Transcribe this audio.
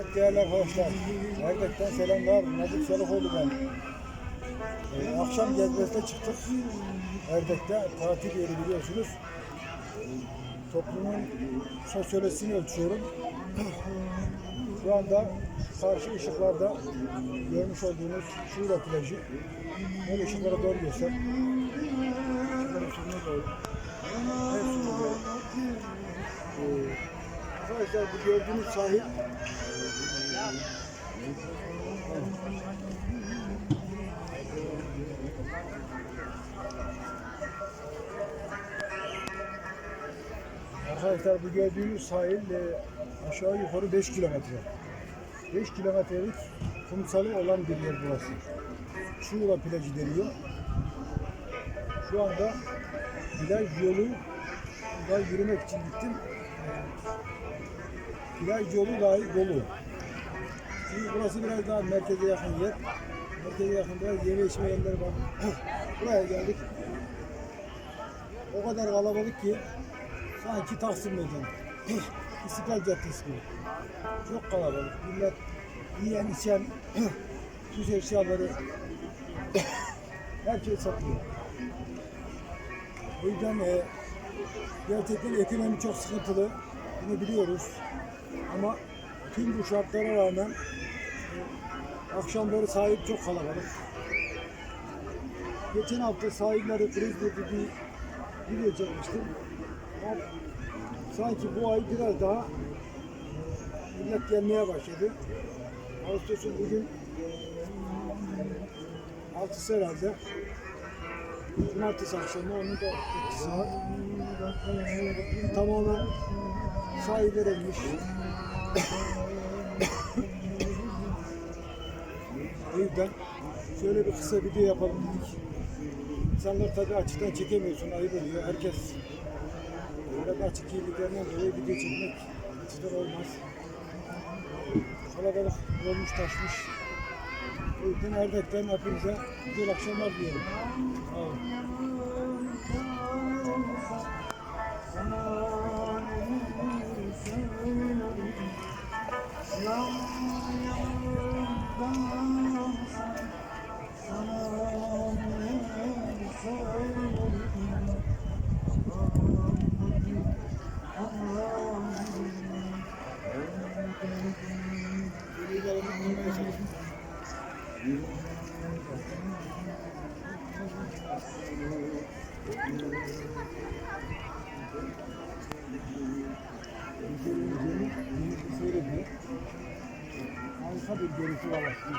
Evet değerli arkadaşlar, Erdek'ten selamlar. Nazik Salıkoğlu ben. Ee, akşam gezmesine çıktık. Erdek'te tatil yeri biliyorsunuz. Toplumun sosyolojisini ölçüyorum. Şu anda karşı ışıklarda görmüş olduğunuz Şura plajı. Böyle ışıklara doğru göster. Doğru. Arkadaşlar bu gördüğünüz sahil Arkadaşlar bu gördüğünüz sahil e, aşağı yukarı 5 kilometre. 5 kilometrelik kumsalı olan bir yer burası. Şuğla plajı deniyor. Şu anda plaj yolu yürümek için gittim. Plaj yolu dahi dolu. Şimdi burası biraz daha merkeze yakın yer. Merkeze yakın biraz yeme içme yerleri var. Buraya geldik. O kadar kalabalık ki sanki Taksim Meydanı. İstiklal Caddesi gibi. Çok kalabalık. Millet yiyen içen süs eşyaları her şey satıyor. O yüzden gerçekten ekonomi çok sıkıntılı. Bunu biliyoruz. Ama tüm bu şartlara rağmen e, akşamları sahil çok kalabalık. Geçen hafta sahilleri kriz dedi bir video çekmiştim. Sanki bu ay biraz daha millet gelmeye başladı. Ağustos'un bugün altısı herhalde. Cumartesi akşamı onun da etkisi var. Tamamen inmiş. o yüzden şöyle bir kısa video yapalım dedik. İnsanlar tabii açıktan çekemiyorsun, ayıp oluyor. Herkes böyle açık giydiklerinden dolayı video çekmek açıktan olmaz. Kalabalık olmuş taşmış. Yüzden Erdek'ten hepinize güzel akşamlar diliyorum. Sağ olun. Harika bir görüntü var aslında.